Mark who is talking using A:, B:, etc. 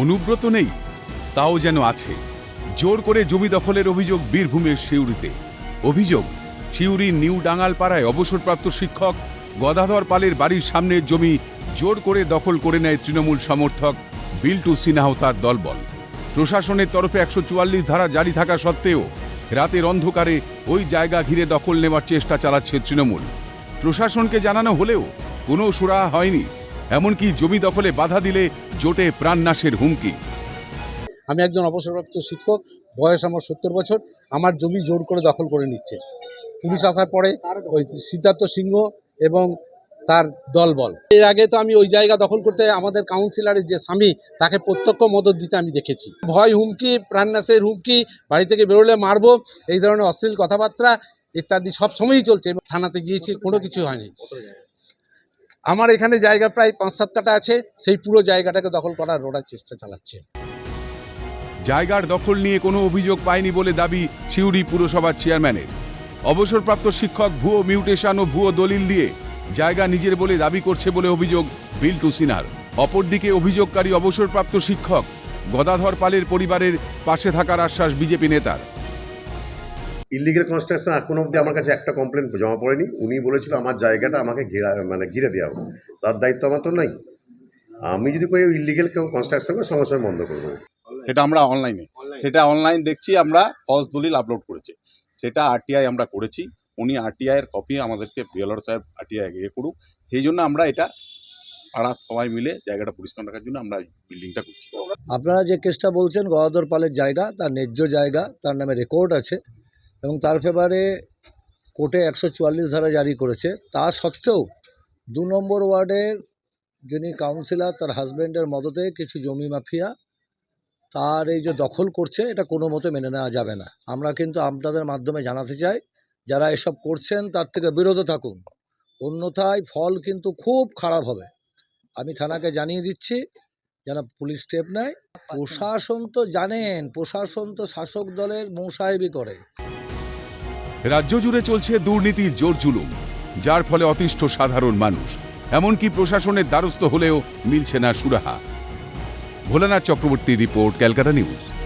A: অনুব্রত নেই, তাও যেন আছে। জোর করে জমি দখলের অভিযোগ বীরভূমের সিউড়িতে। অভিযোগ, সিউড়ি নিউ ডাঙ্গালপাড়ায় অবসরপ্রাপ্ত শিক্ষক গদাধর পালের বাড়ির সামনের জমি জোর করে দখল করে নেয় তৃণমূল সমর্থক বিল্টু সিনহা ও তার দলবল। প্রশাসনের তরফে একশো চুয়াল্লিশ ধারা জারি থাকা সত্ত্বেও রাতের অন্ধকারে ওই জায়গা ঘিরে দখল নেওয়ার চেষ্টা চালাচ্ছে তৃণমূল। প্রশাসনকে জানানো হলেও কোনো সুরাহা হয়নি। এমনকি জমি দখলে বাধা দিলে জোটে প্রাণনাশের হুমকি।
B: আমি একজন অবসরপ্রাপ্ত শিক্ষক, বয়স আমার সত্তর বছর, আমার জমি জোর করে দখল করে নিচ্ছে। পুলিশ আসার পরে ওই সিদ্ধার্থ সিংহ এবং তার দলবল। এর আগে তো আমি ওই জায়গা দখল করতে আমাদের কাউন্সিলরের যে স্বামী, তাকে প্রত্যক্ষ মদত দিতে আমি দেখেছি। ভয়, হুমকি, প্রাণনাশের হুমকি, বাড়ি থেকে বেরোলে মারবো, এই ধরনের অশ্লীল কথাবার্তা ইত্যাদি সব সময়ই চলছে। থানাতে গিয়েছি, কোনো কিছু হয়নি। আমার এখানে জায়গা প্রায় পাঁচ সাত কাটা আছে, সেই পুরো জায়গাটাকে দখল করার রোড়ার চেষ্টা চালাচ্ছে।
A: জায়গার দখল নিয়ে কোনো অভিযোগ পায়নি বলে দাবি সিউড়ি পুরসভার চেয়ারম্যানের। অবসরপ্রাপ্ত শিক্ষক ভুয়ো মিউটেশন ও ভুয়ো দলিল দিয়ে জায়গা নিজের বলে দাবি করছে বলে অভিযোগ বিল্টু সিনহার। অপরদিকে অভিযোগকারী অবসরপ্রাপ্ত শিক্ষক গদাধর পালের পরিবারের পাশে থাকার আশ্বাস বিজেপি নেতার।
C: ইলিগেল কনস্ট্রাকশন এখনও অবধি আমার কাছে একটা কমপ্লেন জমা পড়েনি। উনি বলেছিল আমার জায়গাটা আমাকে ঘেরা মানে ঘিরে দেওয়া হবে। তার দায়িত্ব আমার তো নাই। আমি যদি কোনো ইলিগেল কেউ কনস্ট্রাকশন করে সঙ্গে সঙ্গে বন্ধ করব
D: সেটা আমরা অনলাইনে সেটা অনলাইন দেখছি আমরা ফলস দলিল আপলোড করেছি। সেটা আরটিআই আমরা করেছি। উনি আরটিআই এর কপি আমাদেরকে বিএলআর সাহেব আরটিআই ইয়ে করুক। সেই জন্য আমরা এটা পাড়ার সবাই মিলে জায়গাটা পরিষ্কার রাখার জন্য আমরা বিল্ডিংটা করছি।
E: আপনারা যে কেসটা বলছেন গদাধর পালের জায়গা তার ন্যায্য জায়গা তার নামে রেকর্ড আছে। এবং তার ফেভারে কোর্টে একশো চুয়াল্লিশ ধারা জারি করেছে। তা সত্ত্বেও দু নম্বর ওয়ার্ডের যিনি কাউন্সিলর, তার হাজব্যান্ডের মদতে কিছু জমি মাফিয়া, তার এই যে দখল করছে, এটা কোনো মতে মেনে নেওয়া যাবে না। আমরা কিন্তু আপনাদের মাধ্যমে জানাতে চাই, যারা এসব করছেন, তার থেকে বিরত থাকুন। অন্যথায় ফল কিন্তু খুব খারাপ হবে। আমি থানাকে জানিয়ে দিচ্ছি, যেন পুলিশ স্টেপ নেয়। প্রশাসন তো জানেন, প্রশাসন তো শাসক দলের মৌসাহেবই করে।
A: রাজ্য জুড়ে চলছে দুর্নীতির জোর জুলুম, যার ফলে অতিষ্ঠ সাধারণ মানুষ। এমনকি প্রশাসনের দ্বারস্থ হলেও মিলছে না সুরাহা। Bholanath Chakraborty report, Calcutta news.